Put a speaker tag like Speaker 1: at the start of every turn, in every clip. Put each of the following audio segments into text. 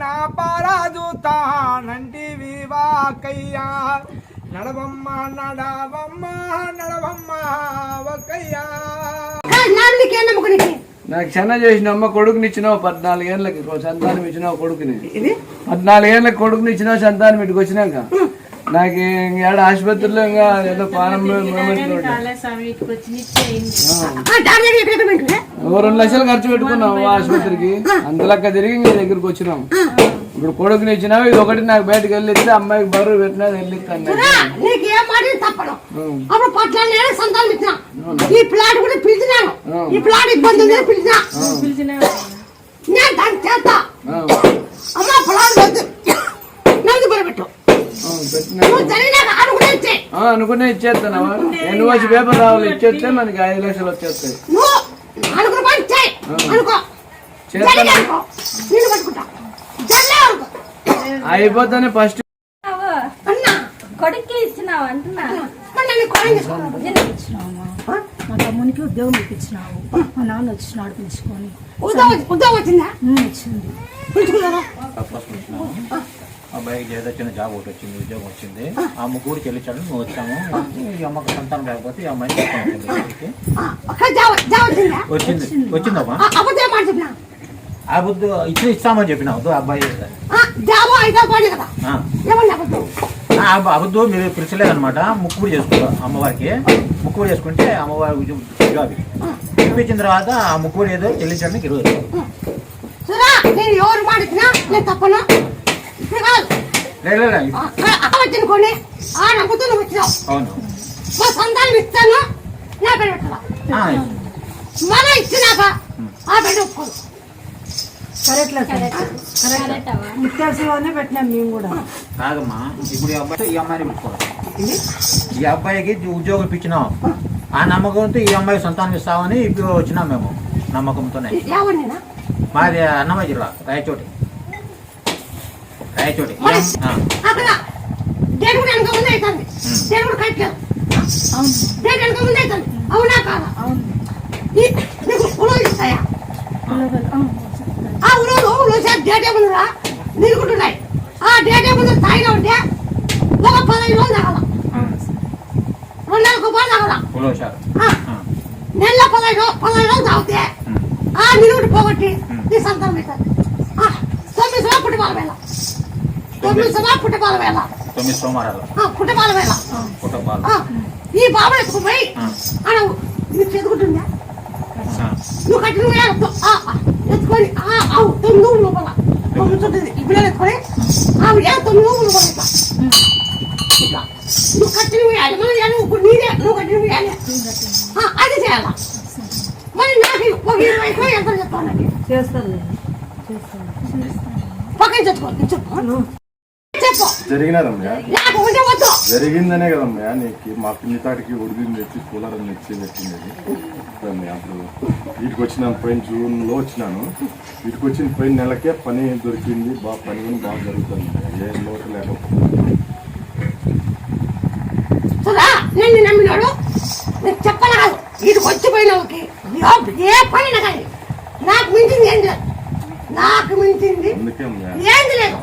Speaker 1: నా పారాజు నడవమ్మ నడవమ్మ నడవమ్మ ఒకయ్యా
Speaker 2: నాకు చెన్న చేసిన అమ్మ కొడుకుని ఇచ్చినావు పద్నాలుగేళ్ళకి సంతానం ఇచ్చినావు కొడుకుని.
Speaker 3: ఇది?
Speaker 2: పద్నాలుగేళ్ళకి కొడుకుని ఇచ్చినావు సంతానం ఇంటికి వచ్చినాక నాకు ఏడ ఆసుపత్రిలో ఇంకా ఏదో ఓ రెండు లక్షలు ఖర్చు పెట్టుకున్నావు ఆసుపత్రికి. అంతలక్క తిరిగి నీ దగ్గరికి వచ్చినాం. ఇప్పుడు కొడుకుని ఇచ్చినావు ఇది ఒకటి నాకు బయటకు వెళ్ళి ఇస్తే అమ్మాయికి బరువు పెట్టినా వెళ్ళిస్తాను
Speaker 3: ఈ ప్లాట్ కూడా పిలిచినాను. ఈ ప్లాట్ ఇబ్బంది ఉందని పిలిచిన. నేను దాన్ని చేస్తా అమ్మ ప్లాట్ వద్దు నన్ను బరబెట్టు
Speaker 2: పెట్టినా
Speaker 3: నువ్వు జరిగినాక అనుకునే ఇచ్చే
Speaker 2: ఆ, అనుకునే ఇచ్చేస్తానవా ఎన్ని వచ్చి పేపర్ రావాలి? ఇచ్చేస్తే మనకి ఐదు లక్షలు వచ్చేస్తాయి. అయిపోతానే ఫస్ట్
Speaker 3: అన్నా.
Speaker 4: కొడుక్కి ఇచ్చినావు అంటున్నా మా తమ్మునికి ఉద్యోగం ఇప్పించినావు. మా నాన్న వచ్చినాడు పిలుచుకొని.
Speaker 3: ఉద్యోగం ఉద్యోగం వచ్చిందా? పిలుచుకున్నారా?
Speaker 5: అబ్బాయికి ఏదో చిన్న జాబ్ ఒకటి వచ్చింది ఉద్యోగం వచ్చింది. ఆ. ముగ్గురు చెల్లించాడు నువ్వు వచ్చాము. ఈ అమ్మకు సంతానం లేకపోతే ఈ తీసుకొని వచ్చింది? వచ్చిందమ్మా.
Speaker 3: ఆ,
Speaker 5: బుద్ధు ఇచ్చి ఇస్తామని చెప్పినావు వద్దు, అబ్బాయి.
Speaker 3: జాబో అయితే అబద్ధం
Speaker 5: అబద్ధు మీరు పిలిచలేదనమాట ముక్కుడు చేసుకుంటారు అమ్మవారికి. ముక్కుడు చేసుకుంటే అమ్మవారి ఉద్యోగం ఇప్పించిన తర్వాత ఆ ముక్కుడు ఏదో చెల్లించడానికి ఇరవై
Speaker 3: నేను ఎవరు మాడిచ్చినా నేను తప్పను. ఇప్పుడు కాదు.
Speaker 5: లేదు లేదు,
Speaker 3: ఆ, అక్క వచ్చిన కొన్ని ఆ నమ్ముతూ నువ్వు వచ్చినావు
Speaker 5: అవును.
Speaker 3: మా సంతానం ఇస్తాను. నా మన ఇచ్చినాక ఆ బిడ్డ ఒప్పుకోదు
Speaker 4: ముత్యాలలోనే పెట్టినాం మేము కూడా.
Speaker 5: కాదమ్మా ఇప్పుడు ఈ అబ్బాయి ఈ అమ్మాయిని పెట్టుకోవాలి. ఈ అబ్బాయికి ఉద్యోగం ఇప్పించినాం. ఆ నమ్మకంతో ఈ అమ్మాయికి సంతానం ఇస్తామని ఇప్పుడు వచ్చినాం మేము నమ్మకంతోనే. మాది అన్నమయ్య జిల్లా రాయచోటి. రాయచోటి. ఈ అమ్- ఆ,
Speaker 3: అక్కడ డేట్ కూడా వెనక ముందే అవుతుంది డేట్ కూడా కట్టలేదు డేట్ వెనక ముందే అవుతుంది అవునా కాదా ఈ- నీకు ఉలవలు ఇస్తాయా ఆ ఉలవలు ఉలవలు సార్ డేట్ ఏముందిరా నిలుకుంటున్నాయి ఆ డేట్ ఏముంది తాగినా ఉంటే ఒక పదహైదు రోజులు తాగాల రెండు నెలలకు పాలు తాగాల
Speaker 5: ఉలవచారు.
Speaker 3: నెల పదహైదు పదహైదు రోజులు తాగితే ఆ నిలుగుడు పోగొట్టి నీ సంతానం అవుతుంది ఆ, తొమ్మిది సభ పుట్టిపాల వేళ. తొమ్మిది సభ పుట్టిపాల వేళ.
Speaker 5: తొమ్మిది సోమవారాలు.
Speaker 3: ఆ, పుట్టపాల వేళ. ఆ, ఈ బాబు ఎత్తుకుపోయి నీకు ఎదుగుతుందా
Speaker 5: ఆ,
Speaker 3: నువ్వు కట్టిన ఎత్తుకొని ఆవు తొమ్మిది ఊళ్ళు లోపల. తొమ్మిది పిల్లలు ఎత్తుకొని ఆవిడ ఏ తొమ్మిది ఊళ్ళు లోపల ఇట్లా. నువ్వు కట్టిన వేయాలి మనం ఏమో ఇప్పుడు నీదే నువ్వు కట్టిన వేయాలి అది చేయాలా మరి నాకు ఒక ఇరవై ఐదు ఎంత చెప్తాను
Speaker 4: చేస్తాను
Speaker 3: పక్కన చెప్పుకో చెప్పు చెప్పు
Speaker 6: జరిగినదమ్మా
Speaker 3: నాకు ఉంటే వద్దు
Speaker 6: జరిగిందనే కదమ్మా నీకు. మా పిన్ని తాటికి ఉడిగింది తెచ్చి కూలర్ తెచ్చి పెట్టింది. అప్పుడు వీటికి వచ్చినాను పోయిన జూన్లో వచ్చినాను. వీటికి వచ్చిన పోయిన నెలకే పని దొరికింది. బాగా పని కూడా బాగా జరుగుతుంది. ఏ లోటు లేకపోతే.
Speaker 3: చూడా నేను నమ్మినాడు? చెప్పను కాదు ఇది వచ్చిపోయినకి ఏ పని కానీ నాకు మించింది ఏం లేదు నాకు మించింది ఏంది లేదు.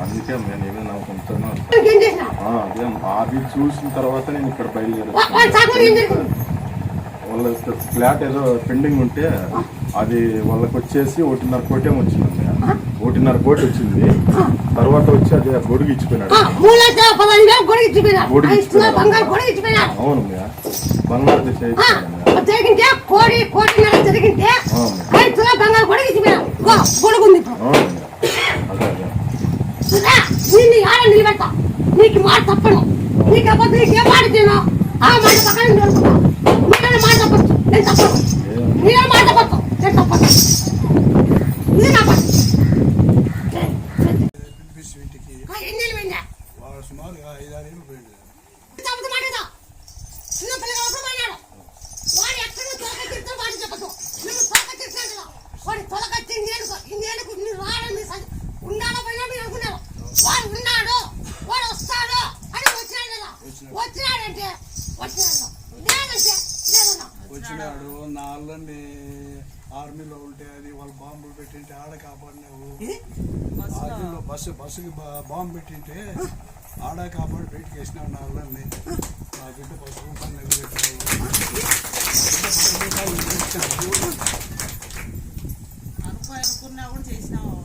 Speaker 3: ఏం చేసిన
Speaker 6: చూసిన తర్వాత నేను ఇక్కడ బయలుదేరాను వాళ్ళ ఫ్లాట్ ఏదో పెండింగ్ ఉంటే అది వాళ్ళకి వచ్చేసి ఒకటిన్నర కోటి వచ్చింది ఒకటిన్నర కోటి వచ్చింది. తర్వాత వచ్చి అది గొడుగు ఇచ్చిపోయినాడు. అవును బంగారు
Speaker 3: నీకు మాట తప్పను. నీకు అబద్ధం నీకు ఏ మాట తినో ఆ మాట పక్కన నిలబెడతా. మీరు మాట నేను తప్పను. మాట తప్పచ్చు నేను తప్పను. ఇది నా పని ఆ, ఎన్ని ఏళ్ళు పోయిందా? తప్పదు మాట చిన్న పోయినాడు. వాడు తొలక చెప్పదు నువ్వు తొలక కదా వాడు తొలక రావడం మీ ఉన్నాడో పోయినా మీరు అనుకున్నారు వాడు ఉన్నాడు. వాడు వస్తాడు. అని వచ్చినాడు కదా. వచ్చినాడంటే వచ్చిన
Speaker 7: వచ్చినాడు నా అల్లుడిని పొద్దున్నే ఆర్మీలో ఉంటే అది వాళ్ళు బాంబులు పెట్టింటే ఆడ కాపాడినావు. ఆర్మీలో బస్సు బస్సుకి బాంబు పెట్టింటే ఆడ కాపాడి బయటికి వేసినావు నా వాళ్ళని నా బిడ్డ పది రూపాయలు నిలబెట్టావు. నా బిడ్డ పది రూపాయలు నిలబెట్టావు.
Speaker 8: అనుకో అనుకున్నా కూడా చేసినావు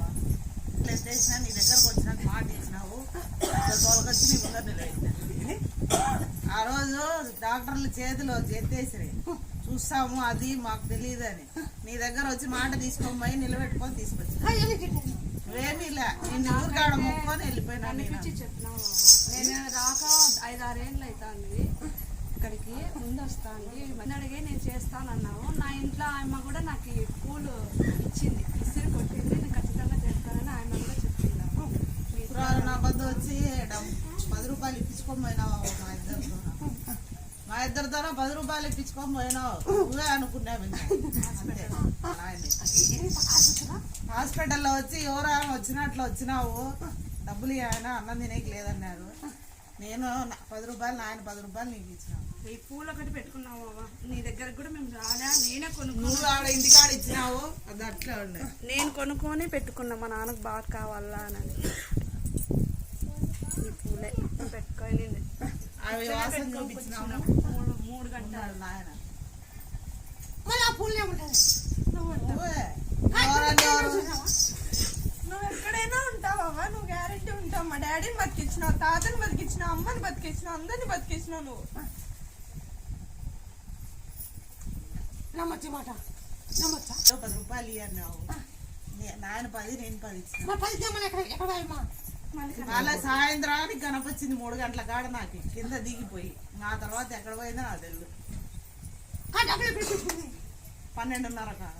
Speaker 8: చేసినా నీ దగ్గరకు వచ్చినాక మాట ఇచ్చినావు. తోలకొచ్చి నీ ముందర నిలబెట్టినా. ఆ రోజు డాక్టర్లు చేతిలో ఎత్తేసిరి చూస్తాము అది మాకు తెలియదు అని నీ దగ్గర వచ్చి మాట తీసుకొని పోయి నిలబెట్టుకొని తీసుకొచ్చి? నువ్వేమీ లే. నిన్ను ఊరికాడ మొక్కుకొని వెళ్ళిపోయినా నేను.
Speaker 9: చెప్పినావు? నేను రాక ఐదారేళ్ళు అవుతుంది ఇక్కడికి ముందు వస్తాను అడిగి నేను చేస్తానన్నావు. నా ఇంట్లో ఆయమ్మ కూడా నాకు ఈ పూలు ఇచ్చింది. ఇసిరి కొట్టింది. నేను ఖచ్చితంగా చేస్తానని ఆయమ్మ కూడా చెప్పింది.
Speaker 8: నా వద్ద వచ్చి పది రూపాయలు ఇప్పించుకొని పోయినావు మా ఇద్దరితో మా ఇద్దరితోనో పది రూపాయలు ఇప్పించుకొని పోయినావు. నువ్వే అనుకున్నావు. హాస్పిటల్లో వచ్చి ఎవరా వచ్చినట్లు వచ్చినావు. డబ్బులు ఆయన అన్నం తినేకి లేదన్నారు. నేను పది రూపాయలు నాయన పది రూపాయలు నీకు ఇచ్చినావు
Speaker 9: ఈ పూలు ఒకటి పెట్టుకున్నావు. నీ దగ్గరకు కూడా మేము రాలే నేనే కొనుక్కో
Speaker 8: నువ్వు ఆడ ఇంటికాడ ఇచ్చినావు. అది అట్లే ఉండే.
Speaker 9: నేను కొనుక్కొని పెట్టుకున్నా మా నాన్నకు బాగా కావాలా అని. ఈ పూలే పెట్టుకొని
Speaker 8: అవి వాసన చూపించినావు
Speaker 9: మూడు మూడు గంటలు.
Speaker 8: నాయన
Speaker 3: మళ్ళీ ఆ పూలు
Speaker 8: నువ్వే
Speaker 9: ఎక్కడైనా ఉంటావా? నువ్వు గ్యారెంటీ ఉంటావు. మా డాడీని బతికించినావు తాతని బతికించినావు అమ్మని బతికించినావు అందరిని బతికించినావు నువ్వు.
Speaker 3: నమ్మచ్చి మాట. నమ్మచ్చా
Speaker 8: పది రూపాయలు ఇవ్వన్నావు నాయన పది నేను పది ఇచ్చిన.
Speaker 3: పది ఎక్కడ ఎక్కడ
Speaker 8: మళ్ళా సాయంత్రానికి కనపచ్చింది మూడు గంటల కాడ నాకు కింద దిగిపోయి నా తర్వాత ఎక్కడ పోయిందో నాకు తెలియదు పన్నెండున్నర కాడ.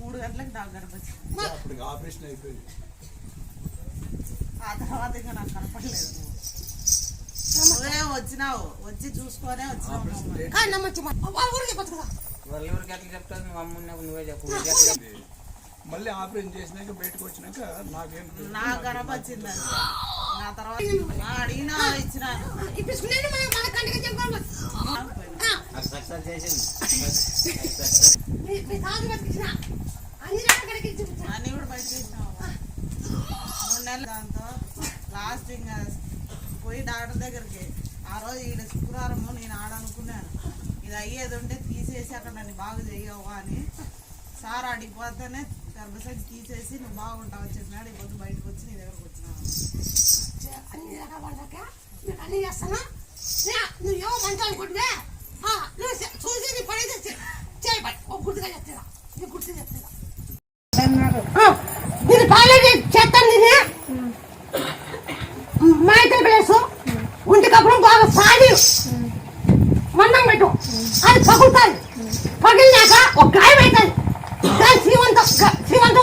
Speaker 8: మూడు గంటలకు నాకు కనపచ్చింది
Speaker 7: ఆపరేషన్ అయిపోయింది.
Speaker 8: ఆ తర్వాత ఇంకా నాకు కనపడలేదు. నువ్వు వచ్చినావు వచ్చి చూసుకొనే వచ్చినావు
Speaker 3: ఊరికి
Speaker 5: చెప్తారు? నువ్వు అమ్మున్నావు నువ్వే చెప్పు?
Speaker 7: మళ్ళీ ఆపరేషన్ చేసినాక బయటకు వచ్చినాక నాకేం
Speaker 8: అంతే నా తర్వాత అడిగినా
Speaker 5: సక్సెస్ చేసింది.
Speaker 3: అన్ని
Speaker 8: కూడా మూడు నెలలు దాంతో లాస్ట్ ఇంకా పోయి డాక్టర్ దగ్గరికి. ఆ రోజు ఈడ శుక్రవారము నేను ఆడనుకున్నాను ఇది అయ్యేది ఉంటే తీసేసి అక్కడ నన్ను బాగు చేయవు అని. సార్ అడిగిపోతేనే గర్భసంచి తీసేసి నువ్వు బాగుంటావు చెప్పినాడు ఈ పొద్దు బయటకు వచ్చి నీ దగ్గరకు వచ్చినావు
Speaker 3: అన్ని రకాల నీకు అన్ని చేస్తాను? నువ్వు ఏమో మంచి అనుకుంటువే ఆ, నువ్వు చే- చూసి నీ పని చేసి చేయి పని ఒక గుర్తుగా చెప్తా నీ గుర్తు చెప్తా దీని బాగాలేదు చేస్తాను దీన్ని మా ఇద్దరు ప్లేసు ఒంటి కప్పుడం బాగా సాగి మందం పెట్టు అది పగులుతుంది పగిలినాక ఒక గాయం అవుతుంది దాని సీమంత సీమంత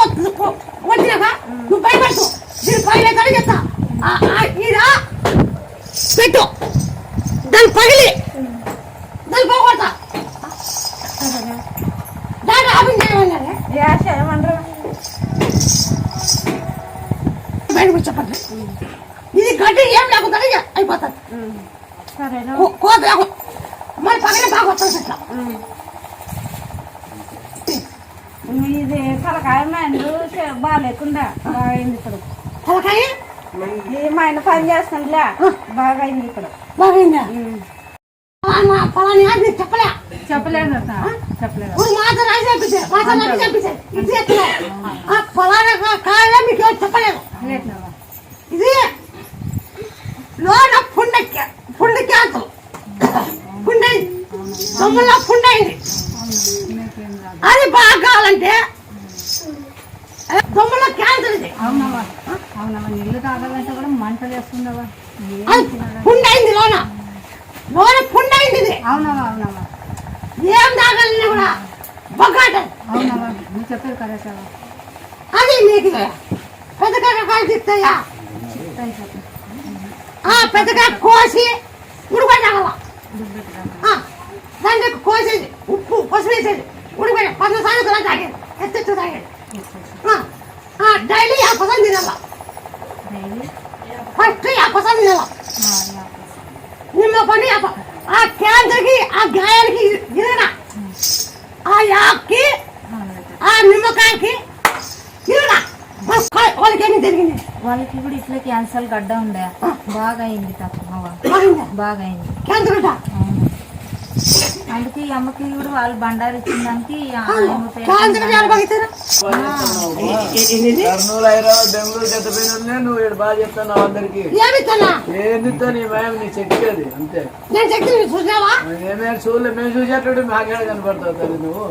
Speaker 3: వచ్చినాక నువ్వు భయపడుతు దీని పగిలే కానీ చెప్తా ఆ, ఆ, ఈడ పెట్టు దాని పగిలి దాన్ని పోగొడతా దాన్ని ఆపింగ్ చేయమన్నారే బయటకు చెప్పండి ఇది గడ్డి ఏం లేకుండా అయిపోతుంది కో- కోత లేకుండా మరి పక్కన బాగా వస్తుంది ఇట్లా
Speaker 10: ఇది తలకాయ మైండ్ బాగాలేకుండా బాగా అయింది ఇప్పుడు
Speaker 3: తలకాయ
Speaker 10: ఈ మైండ్ పని చేస్తుందిలే. బాగా అయింది ఇప్పుడు
Speaker 3: బాగైందా? ఫలానా ఫలాని అది నీకు చెప్పలే.
Speaker 10: చెప్పలేదు అత్త, చెప్పలేదు.
Speaker 3: పంపించే ఇది ఎట్లా? ఆ ఫలానా కాయలే మీకు ఎవరు చెప్పలేదు. ఇది లోన పుండెక్క పుండె క్యాన్సర్ పుండైంది. దొమ్మలో పుండైంది అది బాగా కావాలంటే దొమ్మలో క్యాన్సర్ ఇది.
Speaker 10: అవునవా నీళ్ళు తాగాలంటే కూడా మంటలు వేస్తుండవా
Speaker 3: అది పుండైంది లోన! లోన పుండైంది ఇది!
Speaker 10: అవునవా అవునవా
Speaker 3: ఏం తాగాలన్నా కూడా బొగ్గాటది
Speaker 10: అవునవా నువ్వు చెప్పేది కరెక్టవా
Speaker 3: అది మీకు పెద్ద కాయలు తీస్తాయా ఆ పెద్దగా కోసి ఉడకబెట్టాల దాంట్లో కోసేది ఉప్పు పసుపు వేసేది ఉడకబెట్టి పది సార్లు కూడా తాగేది. ఎత్తెత్తు తాగేది. డైలీ ఆ పసం తినాల ఫస్ట్ ఆ పసం తినాల నిమ్మ పని ఆ క్యాన్సర్కి ఆ గాయాలకి ఇరగడ ఆ యాక్కి ఆ నిమ్మకాయకి తిరుగా వాళ్ళకి ఏమి జరిగింది
Speaker 11: వాళ్ళకి కూడా ఇట్లా క్యాన్సర్ గడ్డ ఉండే. బాగా అయింది తక్కువ
Speaker 3: బాగుందా
Speaker 11: బాగా అయింది?
Speaker 3: క్యాన్సర్ ఉంటా
Speaker 11: అందుకే ఈ అమ్మకి కూడా వాళ్ళు బండారు ఇచ్చిన దానికి
Speaker 2: కర్నూలు హైదరాబాద్ బెంగళూరు నువ్వు ఇక్కడ బాగా చెప్తున్నావు అందరికి. నీ భయం నీ శక్తి అది అంతే. ఏమేమి చూడలే మేము చూసేటట్టు మాకేడ కనపడతావు తల్లి నువ్వు?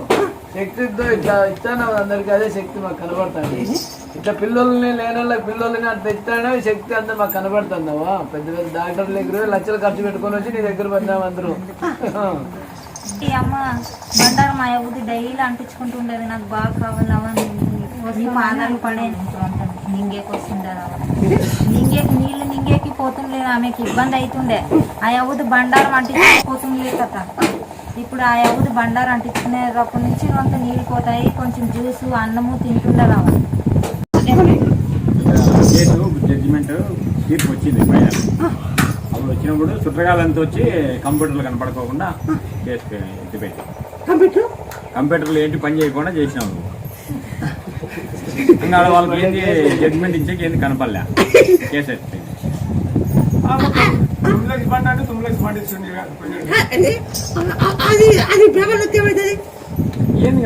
Speaker 2: శక్తితో ఇట్లా ఇస్తాను అందరికి అదే శక్తి మాకు కనబడుతుంది ఇట్లా పిల్లల్ని లేని వాళ్ళకి పిల్లల్ని అట్లా ఇస్తానే శక్తి అంతా మాకు కనబడుతుందావా పెద్ద పెద్ద డాక్టర్ల దగ్గర లక్షలు ఖర్చు పెట్టుకొని వచ్చి నీ దగ్గర పడినాం అందరూ.
Speaker 11: ఈ అమ్మ బండారు మా ఎవరి డైలీ అంటించుకుంటూ ఉండేది నాకు బాగా కావాలి అవన్నీ పాదాలు పడే నింగేకి వస్తుండే నింగేకి నీళ్ళు నింగేకి పోతుండే ఆమెకి ఇబ్బంది అవుతుండే ఆ యవ్వది బండారం అంటించుకోపోతుండే కదా ఇప్పుడు ఆ యవ్వది బండారం అంటించుకునేటప్పటి నుంచి కొంత నీళ్ళు పోతాయి కొంచెం జ్యూసు అన్నము తింటుండే
Speaker 12: కేసు జడ్జిమెంట్ తీర్పు వచ్చింది వచ్చినప్పుడు చుట్టగాలంతా వచ్చి కంప్యూటర్లు కనపడుకోకుండా పెట్టి
Speaker 3: కంప్యూటర్?
Speaker 12: కంప్యూటర్లు ఏంటి పని చేయకుండా చేసినాము. ఇంకా వాళ్ళకి ఏంది జడ్జిమెంట్ ఇచ్చాక ఏంది కనపడలే. కేసు ఎత్తి ఏంది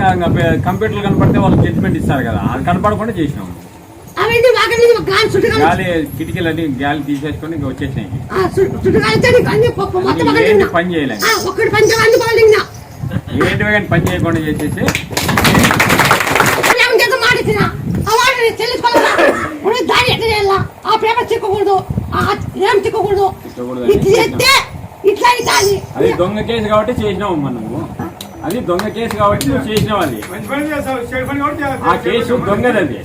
Speaker 12: కంప్యూటర్లు కనపడితే వాళ్ళకి జడ్జిమెంట్ ఇస్తారు కదా. అది కనపడకుండా చేసినాము.
Speaker 3: గాలి చుట్టుగా
Speaker 12: గాలి కిటికీలన్నీ గాలి తీసేసుకొని ఇంకా వచ్చేసినాయి. ఏంటి పని చేయలేదు కానీ పని చేయకుండా చేసేసి
Speaker 3: ఆ చిక్కకూడదు. ఏం చిక్కకూడదు.
Speaker 12: అది. దొంగ కేసు కాబట్టి చేసినావు మనము అది దొంగ కేసు కాబట్టి నువ్వు చేసినావు అది. ఆ కేసు దొంగది అది.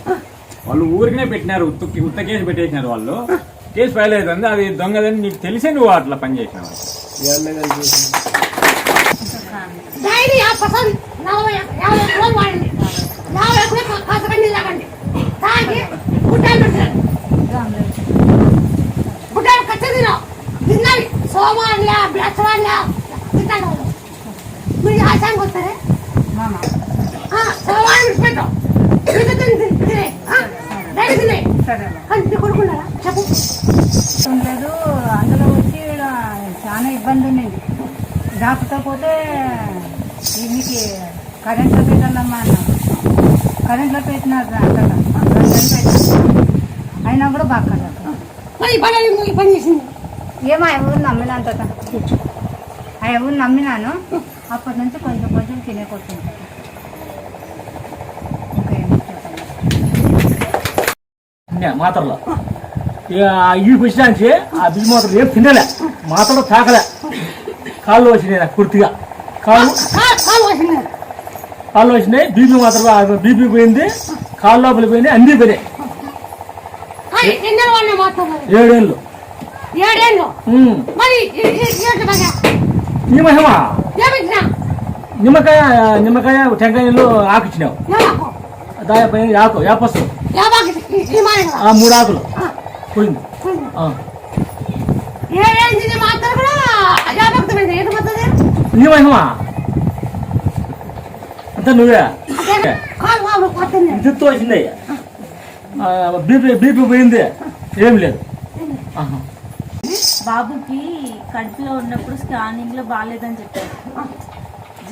Speaker 12: వాళ్ళు ఊరికనే పెట్టినారు ఉత్త ఉత్త కేసు పెట్టేసినారు వాళ్ళు. కేసు ఫైల్ అవుతుంది అది దొంగదని నీకు తెలిసే నువ్వు అట్లా పని చేసినావు.
Speaker 3: మీరు వస్తారే? తిని తినే కానీ కొడుకున్నారా చెప్పు.
Speaker 11: అందులో వచ్చి చాలా ఇబ్బంది ఉండేది పోతే మీకు కరెంట్లో పెట్టాలమ్మా అన్న. కరెంట్లో పెట్టినారు పెట్టినారు అయినా కూడా బాగా ఏమో ఎవరు నమ్మినంత ఆ ఎవరు నమ్మినాను అప్పటి నుంచి కొంచెం కొంచెం తినేకొచ్చింది ఇంకా ఏం చెప్పాలి
Speaker 13: మాత్రలో. ఇక ఈ వచ్చినానికి ఆ బిజి మాత్రం ఏం తినలే. మాత్రలో తాకలే. కాళ్ళు వచ్చినాయి నాకు పూర్తిగా. కాళ్ళు కాళ్ళు వచ్చినాయి. బీపీ మాత్రం బీపీ పోయింది కాళ్ళు లోపల పోయినాయి అన్నీ పోయినాయి. ఏడేళ్ళు.
Speaker 3: ఏడేళ్ళు?
Speaker 13: ఉమ్.
Speaker 3: మరి ఈ- ఈ- ఏంటి బాగా
Speaker 13: నీ మహిమ
Speaker 3: ఏమిచ్చినా
Speaker 13: నిమ్మకాయ నిమ్మకాయ టెంకాయలు ఆకు ఇచ్చినావు.
Speaker 3: ఏమాకు?
Speaker 13: దాని పైన ఆకు
Speaker 3: కదా
Speaker 13: ఆ మూడు ఆకులు. పోయింది. ఆ.
Speaker 3: ఏడేంది మాత్రం కూడా? యాభక్తమైంది ఏంటి పోతుంది
Speaker 13: నీ మహిమ? అంతా నువ్వే. విద్యుత్ వచ్చింది బీపీ బీపీ పోయింది. ఏం లేదు.
Speaker 14: బాబుకి కడుపులో ఉన్నప్పుడు స్కానింగ్లో బాగాలేదని చెప్పారు.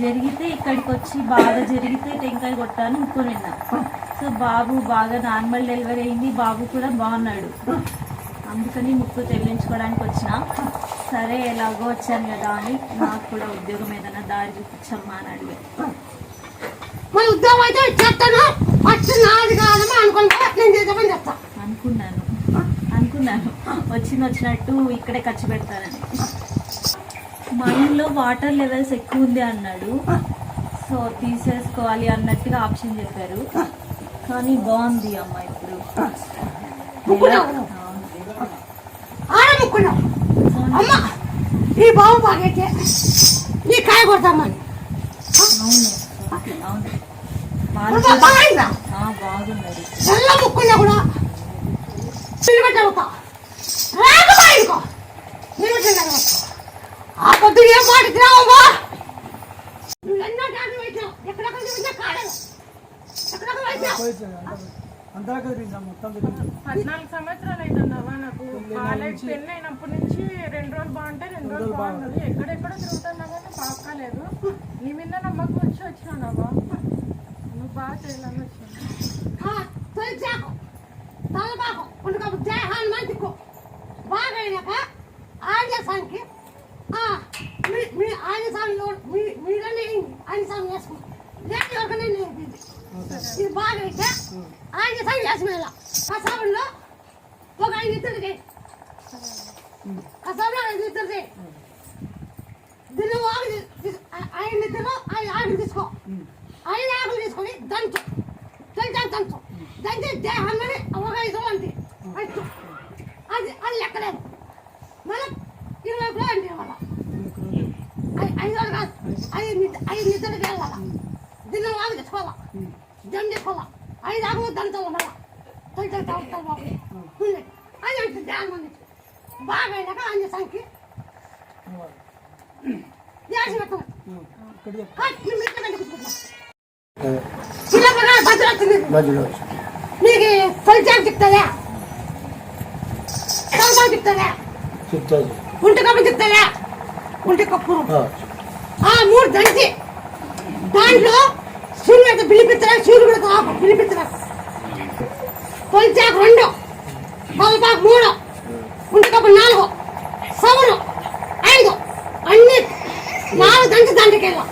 Speaker 14: జరిగితే ఇక్కడికి వచ్చి బాగా జరిగితే టెంకాయ కొట్టాను ఇంకొని విన్నా సో బాబు బాగా నార్మల్ డెలివరీ అయింది బాబు కూడా బాగున్నాడు. అందుకని ముక్కు చెల్లించుకోవడానికి వచ్చిన. సరే ఎలాగో వచ్చాను కదా అని నాకు కూడా ఉద్యోగం ఏదైనా దారి చూపించమ్మా అని
Speaker 3: మరి ఉద్యోగం అయితే చెప్తాను
Speaker 14: అనుకున్నాను. అనుకున్నాను. వచ్చింది వచ్చినట్టు ఇక్కడే ఖర్చు పెడతానని మైండ్లో వాటర్ లెవెల్స్ ఎక్కువ ఉంది అన్నాడు. సో తీసేసుకోవాలి అన్నట్టుగా ఆప్షన్ చెప్పారు. కానీ బాగుంది అమ్మ ఇప్పుడు.
Speaker 3: ఈ బాబు బాగైతే ఈ కాయ కొడతామని
Speaker 14: అవును. బాగున్నారు
Speaker 3: ముక్కున్నా కూడా ఆ పొద్దు ఏం
Speaker 15: పద్నాలుగు సంవత్సరాలు అవుతుందవ్వా నాకు. బాగాలేదు పెళ్ళి అయినప్పటి నుంచి రెండు రోజులు బాగుంటే రెండు రోజులు బాగున్నది ఎక్కడెక్కడ తిరుగుతున్నా కానీ బాగాలేదు నీ మీద నమ్మకం వచ్చి నువ్వు బాగా చేయాలని వచ్చాను
Speaker 3: బాగా అయినాక ఆంజసానికి మీ ఆంజసామి మీ ఆయన ఆంజసామి వేసుకుంటాం లేని ఎవరికైనా నేర్పింది ఇది. బాగా అయితే ఆంజసామి వేసుకునేలా. కసాబంలో ఒక ఐదు ఇద్దరికి కసాబంలో ఐదు ఇద్దరికి దీన్ని ఆకు ఆయన ఇద్దరు ఆయన ఆకులు తీసుకో. ఆయన ఆకులు తీసుకొని దంచు. దంచాలి దంచు దంచి. దేహాన్ని ఒక ఐదు అంతే. అంచు అది అది లెక్కలేదు. మళ్ళీ ఇరవై కిలో అంటే వాళ్ళ ఐదు కాదు. ఐదు ఐదు నిద్రకి వెళ్ళాల? దీన్ని ఆకు తెచ్చుకోవాలా దమ్ తెచ్చుకోవాలా ఐదు దంచాలి మళ్ళా దంచాలి దంచాలి బాబు. అది అంటే బాగా అయినాక అన్ని సంఖ్య దేశం పెట్టాలి చిన్నప్పుడు భద్ర వచ్చింది.
Speaker 16: మధ్యలో
Speaker 3: నీకు ఫలితాలు చెప్తారా ఫలితాలు చెప్తారా
Speaker 16: చెప్తాది
Speaker 3: ఉంటి కప్పు. చెప్తారా ఉంటి కప్పు ఆ మూడు దంచి దాంట్లో సూర్యుడు పెడితే పిలిపిస్తారా సూర్యుడు పెడితే ఆకు పిలిపిస్తారా ఫలితాకు రెండు. పలపాకు మూడు. ఉంటి కప్పు నాలుగు. సవరు ఐదు. అన్ని నాలుగు దంచి దాంట్లోకి వెళ్ళాం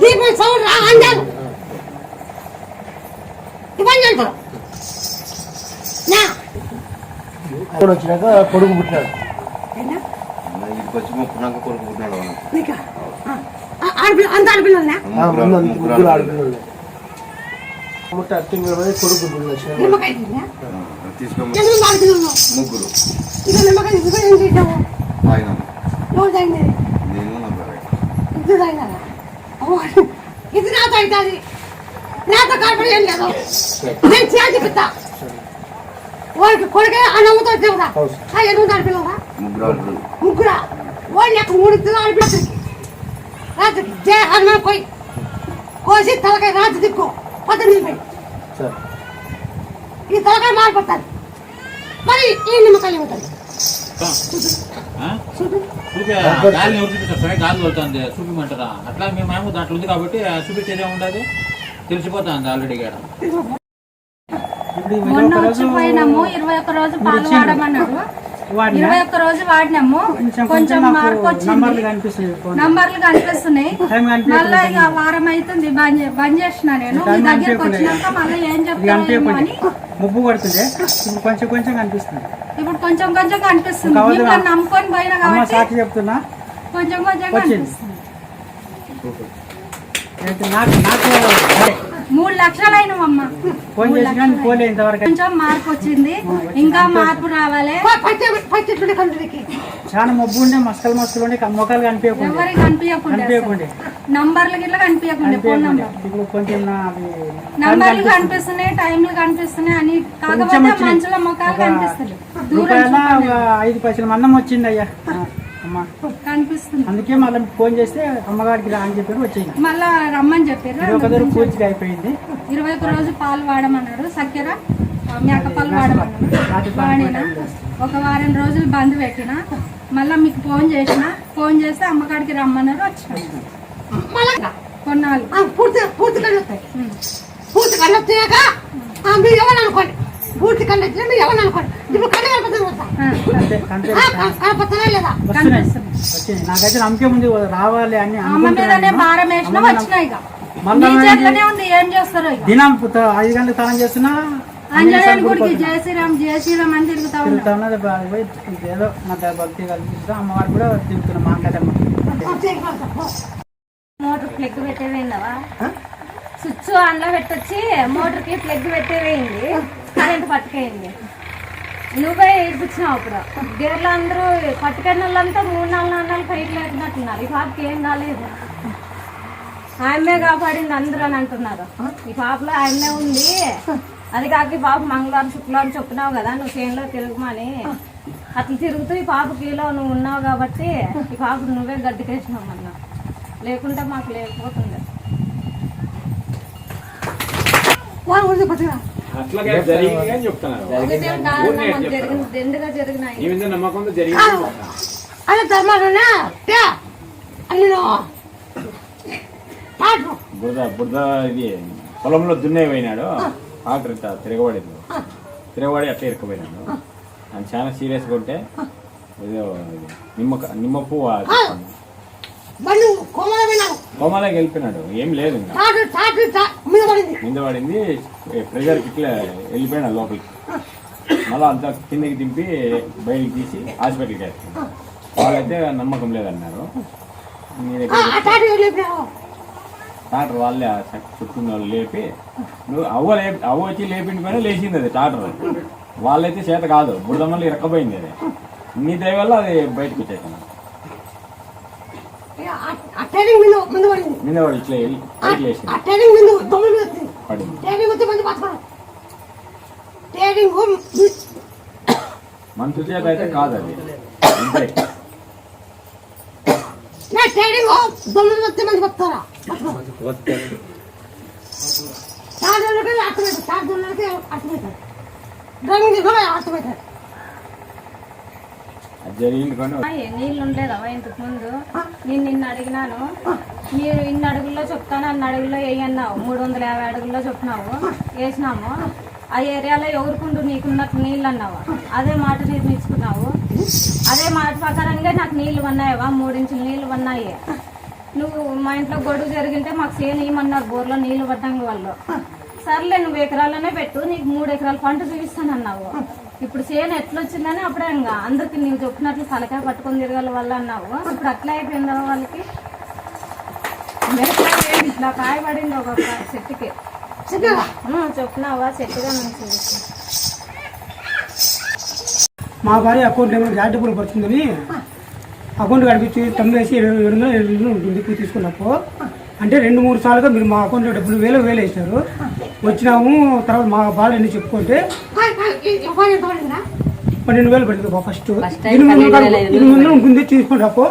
Speaker 3: దీపం సౌండ్ రా అందారు ఇవన్నీ అంటారు.
Speaker 16: కొడుకు పుట్టినాడు.
Speaker 6: ఇక్కడికి వచ్చి ముప్పునాక కొడుకు పుట్టినాడు
Speaker 3: అంత ఆడపిల్లలనా?
Speaker 16: ఆ, ముందు అంత ముగ్గురు ఆడపిల్లలు. ముట్ట పోయి కొడుకు
Speaker 3: ఆడపిల్లలు?
Speaker 6: ముగ్గురు.
Speaker 3: ఇది నాతో అవుతుంది. నాతో కనపడి లేదు. నేను చేతి పిత్త వాడికి కొడుకే అన్నమ్మతో వచ్చేవురా ఎందుకు ఆడపిల్లరా
Speaker 6: ముగ్గురు ఆడపిల్లలు.
Speaker 3: ముగ్గురా వాడిని నాకు మూడు ఇద్దరు ఆడపిల్లకి రాత్రికి జయ హనుమాన్ పోయి కోసి తలకాయ రాత్రి దిక్కు. పద్దెనిమిది పోయి. ఈ తలకాయ మారిపోతారు మరి ఈ నిమ్మకాయలు ఉంటుంది?
Speaker 5: గాలిని గాలి వెళ్తుంది చూపిమంటారా? అట్లా మేము ఏమో దాంట్లో ఉంది కాబట్టి చూపించేది ఏముండదు తెలిసిపోతుంది ఆల్రెడీ గడ
Speaker 15: మొన్న వచ్చి పోయినాము ఇరవై ఒక్క రోజు పాలు వాడమన్నారు? ఇరవై ఒక్క రోజు వాడినాము.
Speaker 16: కొంచెం
Speaker 15: మార్పు వచ్చింది. నంబర్లు కనిపిస్తున్నాయి. మళ్ళా ఇక వారం అవుతుంది బంద్ చేసిన నేను. మీ దగ్గరకు. వచ్చినాక మళ్ళీ ఏం అని.
Speaker 16: కనిపించకండి ముగ్గు పడుతుంది ఇప్పుడు కొంచెం కొంచెం కనిపిస్తుంది.
Speaker 15: ఇప్పుడు కొంచెం కొంచెం కనిపిస్తుంది. నమ్ముకొని పోయినా కాబట్టి
Speaker 16: సాక్షి చెప్తున్నా.
Speaker 15: కొంచెం కొంచెం. కనిపిస్తుంది.
Speaker 16: నాకు నాకు
Speaker 15: మూడు లక్షలు అయినవమ్మ
Speaker 16: ఫోన్ చేసి కానీ పోలే ఇంతవరకు
Speaker 15: కొంచెం మార్పు వచ్చింది. ఇంకా మార్పు రావాలి.
Speaker 16: చాలా మబ్బు ఉండే మస్కలు మస్కలు ఉండే మొక్కలు కనిపించకుండా.
Speaker 15: ఎవరికి కనిపించకుండా నంబర్లు గిట్ల కనిపించకుండా ఫోన్ నంబర్లు కనిపిస్తున్నాయి టైంలు కనిపిస్తున్నాయి అని కాకపోతే. మనుషుల చూపండి.
Speaker 16: ఒక ఐదు పైసల మందం వచ్చింది అయ్యా. అమ్మ.
Speaker 15: కనిపిస్తుంది.
Speaker 16: అందుకే మళ్ళీ ఫోన్ చేస్తే అమ్మగారికి రా అని చెప్పారు వచ్చేయండి
Speaker 15: మళ్ళా రమ్మని చెప్పారు.
Speaker 16: ఒక పూర్తిగా అయిపోయింది.
Speaker 15: ఇరవై ఒక్క రోజు పాలు వాడమన్నారు. చక్కెర ఆ, మేకపాలు వాడమన్నారు. వాడిన? ఒక వారం రోజులు బంద్ పెట్టిన మళ్ళీ మీకు ఫోన్ చేసిన ఫోన్ చేస్తే అమ్మగారికి రమ్మన్నారు వచ్చిన.
Speaker 3: మళ్ళా?
Speaker 15: కొన్నాళ్ళు.
Speaker 3: ఆ, పూర్తి పూర్తి కళ్ళు వస్తాయి. పూర్తి కళ్ళు వచ్చినాక ఆ, మీరు ఎవరు అనుకోండి పూర్తి మీరు ఎవరు అనుకోండి ఇప్పుడు కనపడుతుంది లేదా?
Speaker 16: వచ్చింది. నాకైతే నమ్మకం ఉంది రావాలి అని
Speaker 15: అమ్మ మీదనే భారం వేసినా వచ్చినాయి
Speaker 16: దినం ఐదు గంటలకు స్నానం చేస్తున్నా
Speaker 15: అంజనేయుని గుడికి జయ శ్రీరామ్ జయ శ్రీరామ్ అని తిరుగుతా
Speaker 16: ఏదో నా భక్తి అమ్మవారు కూడా తిరుగుతున్నా
Speaker 4: మోటార్ ప్లగ్ పెట్టేవేందవా? స్విచ్ ఆన్లో పెట్టొచ్చి మోటార్కి ప్లగ్ పెట్టేవేయింది కరెంట్ పట్టుకైంది నువ్వే ఏడిపించినావు అప్పుడు. గేర్లో అందరూ పట్టుకెళ్ళిన వాళ్ళంతా మూడు నాలుగు నాలుగు ఫైట్లు పెట్టినట్టున్నారు ఈ పాపకి ఏం కాలేదు. ఆయమ్మే కాపాడింది అందరూ అని అంటున్నారు. ఈ పాపలో ఆయమ్మే ఉంది. అది కాక ఈ పాప మంగళవారం శుక్రవారం చెప్పినావు కదా నువ్వు చేనులో తిరుగుమని. అట్లా తిరుగుతూ ఈ పాప కీలో నువ్వు ఉన్నావు కాబట్టి ఈ పాప నువ్వే గడ్డకేసినావు అన్నా లేకుంటే మాకు లేకపోతుంది
Speaker 3: వాళ్ళు పట్టుకురా.
Speaker 12: అట్లాగే జరిగింది. అని
Speaker 14: జరిగినాయి.
Speaker 12: ఈ మీద నమ్మకంతో జరిగింది
Speaker 3: పాటు
Speaker 12: బురద బురద ఇది పొలంలో దున్నే పోయినాడు. ఆఖరి ఇట్లా తిరగబడింది తిరగబడి అట్లా ఇరకపోయినాడు ఆయన చాలా సీరియస్గా ఉంటే ఏదో ఇది నిమ్మ నిమ్మ పువ్వు
Speaker 3: బండి కోమల విన్నాను
Speaker 12: కొమ్మలోకి వెళ్ళిపోయినాడు ఏం లేదు ఇంకా.
Speaker 3: తాటు తాటు తా- మీద పడింది.
Speaker 12: ప్రెజర్కి ఇట్లా వెళ్ళిపోయినా లోపలికి. మళ్ళీ అంతా కిందకి దింపి బయటికి తీసి హాస్పిటల్కి వేస్తాను వాళ్ళైతే నమ్మకం లేదన్నారు. మీ దగ్గర టాటర్ వాళ్ళే చుట్టూ వాళ్ళు లేపి నువ్వు అవ్వ లేపి అవ్వ వచ్చి లేపిండి పైన లేచింది అది టాటర్. వాళ్ళైతే చేత కాదు. బురద మళ్ళీ ఇరక్కపోయింది అది. నీ దయ వల్ల అది బయటకు వచ్చేసాను
Speaker 3: ఆ ట్రైనింగ్ మీద ముందు పడింది
Speaker 12: మీద వాడు ఇట్లా వెళ్ళి బయటకు లేచింది
Speaker 3: ఆ ట్రైనింగ్ ముందు దొంగలు మీద వచ్చింది
Speaker 12: పడింది
Speaker 3: ట్రైనింగ్ వచ్చి మంది పట్టుకోవడం ట్రైనింగ్
Speaker 12: మనుషుల చేత అయితే కాదు అది అంతే
Speaker 3: నా ట్రైనింగ్ దొంగలు వచ్చి మంది పట్టుకోరా తాడులకి అర్థమవుతుంది తాడులకి అర్థమవుతుంది డ్రైవింగ్ కూడా అర్థమవుతుంది
Speaker 12: అది జరిగింది కానీ
Speaker 14: అయ్యే, నీళ్ళు ఉండలేదా ఇంతకు ముందు? నేను నిన్ను అడిగినాను. మీరు ఇన్ని అడుగుల్లో చెప్తాను అన్ని అడుగుల్లో వేయన్నావు మూడు వందల యాభై అడుగుల్లో చెప్పినావు. వేసినాము. ఆ ఏరియాలో ఎవరికుండు నీకున్నట్టు నీళ్ళు అన్నావు అదే మాట నిర్మించుకున్నావు అదే మాట ప్రకారంగా నాకు నీళ్ళు ఉన్నాయవా మూడించులు నీళ్ళు ఉన్నాయి నువ్వు మా ఇంట్లో గొడుగు జరిగింటే మాకు సేను ఇమ్మన్నారు బోర్లో నీళ్ళు పడ్డానికి వాళ్ళు. సర్లే నువ్వు ఎకరాల్లోనే పెట్టు నీకు మూడు ఎకరాల పంట చూపిస్తాను అన్నావు. ఇప్పుడు చేను ఎట్లా వచ్చిందని అప్పుడే ఇంకా అందరికి నువ్వు చెప్పినట్లు తలకాయ పట్టుకొని తిరగల వల్ల అన్నావు. ఇప్పుడు అట్లా అయిపోయిందా వాళ్ళకి? ఇట్లా కాయ పడింది ఒక చెట్టుకి. చెప్పినావా? చెట్టుగా మంచిది
Speaker 16: మా భార్య అకౌంట్ ఏమైనా డబ్బులు పడుతుందని అకౌంట్ కడిపించి తొమ్మిది వేసి ఏడు ఏడు వందలు ఏడు వందలు ఉంటుంది ఇప్పుడు తీసుకున్నప్పుడు. అంటే రెండు మూడు సార్లుగా మీరు మా అకౌంట్లో డబ్బులు వేలు వేలు వేసారు వచ్చినాము తర్వాత మా బాధ ఎన్ని చెప్పుకుంటే పన్నెండు వేలు పడింది బా ఫస్ట్. ఎనిమిది ఎనిమిది వందలు ఉంటుంది తీసుకున్నప్పుడు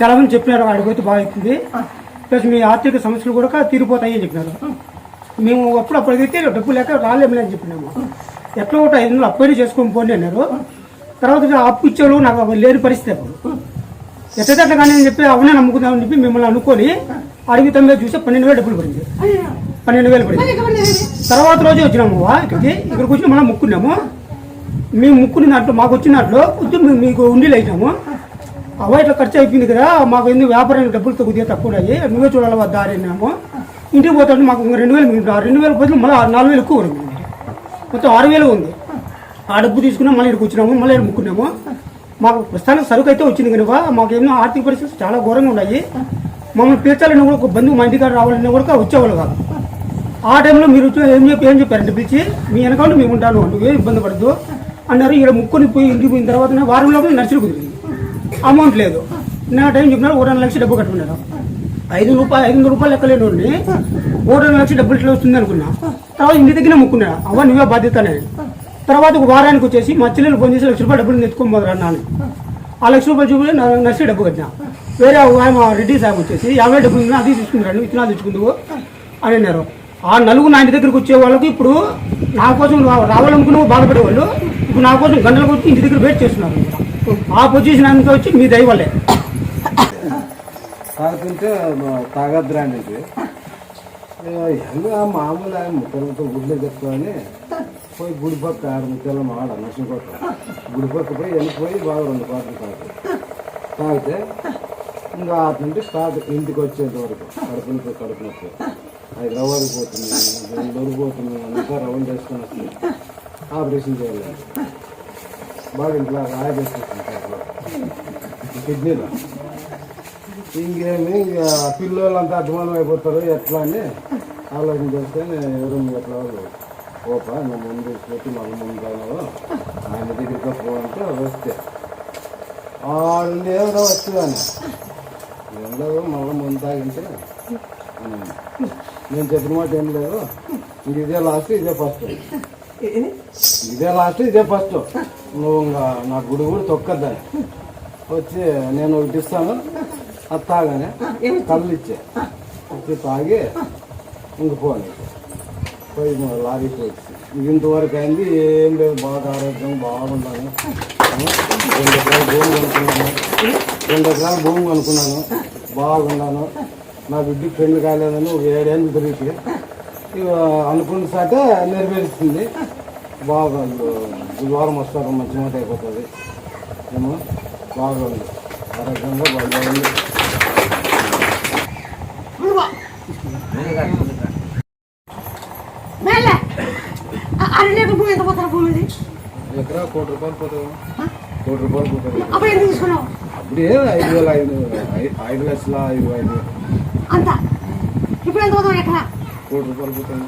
Speaker 16: చాలా మంది చెప్పినారు వాడికి పోతే బాగా అవుతుంది ప్లస్ మీ ఆర్థిక సమస్యలు కూడా తీరిపోతాయి అని చెప్పినారు. మేము అప్పుడు అప్పటికైతే డబ్బు లేక రాలేమని అని చెప్పినాము. ఎట్లా ఒకటి ఐదు వందలు అప్పైనా చేసుకొని పోండి అన్నారు. తర్వాత అప్పు ఇచ్చేవాళ్ళు నాకు అవి లేని పరిస్థితి అప్పుడు. ఎట్లా కానీ అని చెప్పి అవునే నమ్ముకుందామని చెప్పి మిమ్మల్ని అనుకొని అడిగి తొమ్మిది చూస్తే పన్నెండు వేలు డబ్బులు పడింది. పన్నెండు వేలు పడింది. తర్వాత రోజు వచ్చినాము. ఇక్కడికి ఇక్కడికి వచ్చి మనం ముక్కున్నాము. మేము ముక్కున్నట్లు మాకు వచ్చినట్లు కొంచెం మేము మీకు ఉండీలు అయినాము అవ్వ ఇట్లా ఖర్చు అయిపోయింది కదా మాకు ఎందుకు వ్యాపారానికి డబ్బులు కొద్దిగా తక్కువ ఉన్నాయి. నువ్వే చూడాలి వద్ద ఇంటికి పోతాడు మాకు రెండు వేలు రెండు వేల బదులు మళ్ళీ నాలుగు వేలు ఎక్కువ ఉంది మొత్తం ఆరు వేలు ఉంది. ఆ డబ్బు తీసుకున్నాం మళ్ళీ ఇక్కడికి వచ్చినాము మళ్ళీ ముక్కున్నాము. మాకు ప్రస్తుతానికి సరుకు అయితే వచ్చింది కనుక మాకేమో ఆర్థిక పరిస్థితులు చాలా ఘోరంగా ఉన్నాయి. మమ్మల్ని తీర్చాలని కూడా ఒక బంధువు మా ఇంటికాడ రావాలన్నా కూడా వచ్చేవాళ్ళు కాదు. ఆ టైంలో మీరు ఏం చెప్పి ఏం చెప్పారంటే పిలిచి మీ వెనకాల మేము ఉంటాను నువ్వే ఇబ్బంది పడద్దు అన్నారు. ఇక్కడ ముక్కుని పోయి ఇంటికి పోయిన తర్వాత వారం లోపల నర్సరీ కుదిరింది అమౌంట్ లేదు. నా టైం చెప్పినారు ఓ రెండు లక్షలు డబ్బు కట్టుకున్నారు. ఐదు రూపాయలు ఐదు వందల రూపాయలు లెక్కలేని వాడిని. ఓ రెండు లక్షలు డబ్బులు ఇట్లా వస్తుంది అనుకున్నా. తర్వాత ఇంటి దగ్గర ముక్కున్నా అవ్వ నువ్వే బాధ్యత అనేది తర్వాత ఒక వారానికి వచ్చేసి మా చెల్లెలు ఫోన్ చేసి లక్ష రూపాయలు డబ్బులు తెచ్చుకొని పోదురా నాన్న ఆ లక్ష రూపాయలు చూపి నర్సరీ డబ్బు కట్టినా. వేరే ఆయన రెడ్డి సాహెబ్ వచ్చేసి యాభై డబ్బులు అది తీసుకుంటారు విత్తనాలు తెచ్చుకుందువు అని అన్నారు. ఆ నలుగురు నా ఇంటి దగ్గరికి వచ్చే వాళ్ళకి ఇప్పుడు నా కోసం రావాలనుకున్న బాధపడే వాళ్ళు ఇప్పుడు నా కోసం గంటలకు వచ్చి ఇంటి దగ్గర వెయిట్ చేస్తున్నారు. ఆ పొజిషన్ అంతా వచ్చి మీ దయ
Speaker 17: తాగుతుంటే తాగద్దురా అనేది ఎందుకు మామూలు ముక్కలతో గుడిలో చెప్పుకొని పోయి గుడి పక్క ఆడ ముక్కల మాడ నర్సింగ్ గుడి పక్క పోయి వెళ్ళిపోయి బాగా రెండు పాటలు తాగుతాయి తాగితే ఇంకా అటు నుండి స్టార్ట్ ఇంటికి వచ్చేంత వరకు కడుపు నొప్పి కడుపు నొప్పి హైదరాబాద్ పోతుంది బెంగళూరు పోతుంది అంతా రౌండ్ చేసుకుని వస్తుంది. ఆపరేషన్ చేయాలి. బాగా ఇంట్లో రాయ చేసుకుంటుంది కిడ్నీలో. ఇంకేమి ఇక పిల్లలంతా అధ్వానం అయిపోతారు. ఎట్లా అని ఆలోచన చేస్తే ఎవరు ఎట్లా వాళ్ళు? ఓపా నువ్వు ముందు తీసుకొచ్చి మళ్ళీ ముందు రాను ఆయన దగ్గరికి పోవంటే వస్తే. ఆడు ఏదో వచ్చేదాన్ని ఏం లేదు మళ్ళీ ముందు అని. నేను చెప్పిన మాట ఏం లేదు. ఇంక ఇదే లాస్ట్ ఇదే ఫస్ట్ ఇదే లాస్ట్ ఇదే ఫస్ట్ నువ్వు ఇంకా నా గుడి కూడా తొక్కద్దని వచ్చి నేను ఒకటి ఇస్తాను. అది తాగానే. కళ్ళు ఇచ్చే. తాగి ఇంక పోనీ. పోయి లారీ పోయింది ఇంతవరకు అయింది. ఏం లేదు బాగా ఆరోగ్యం బాగున్నాను. రెండు ఎకరాలు భూమి కొనుక్కున్నాను. రెండు ఎకరాలు భూమి కొనుక్కున్నాను. బాగున్నాను. నా బిడ్డకి పెళ్ళి కాలేదని ఒక ఏడేళ్ళు తిరిగి ఇక అనుకున్న సాటే నెరవేరుస్తుంది. బాగా బుధవారం వస్తారు మంచి మాట అయిపోతుంది. ఏమో? బాగుంది. ఆరోగ్యంగా బాగుంది ఉంది
Speaker 3: మేలే అర లీటర్ భూమి ఎంత పోతారు భూమి ఇది
Speaker 17: ఎకరా కోటి రూపాయలు పోతుంది కోటి రూపాయలు పోతుంది
Speaker 3: అప్పుడు ఎందుకు తీసుకున్నావు?
Speaker 17: అప్పుడే ఐదు వేల ఐదు ఐదు లక్షల ఇరవై ఐదు
Speaker 3: అంత. ఇప్పుడు ఎంత పోతావు ఎక్కడ?
Speaker 17: కోటి రూపాయలు పోతుంది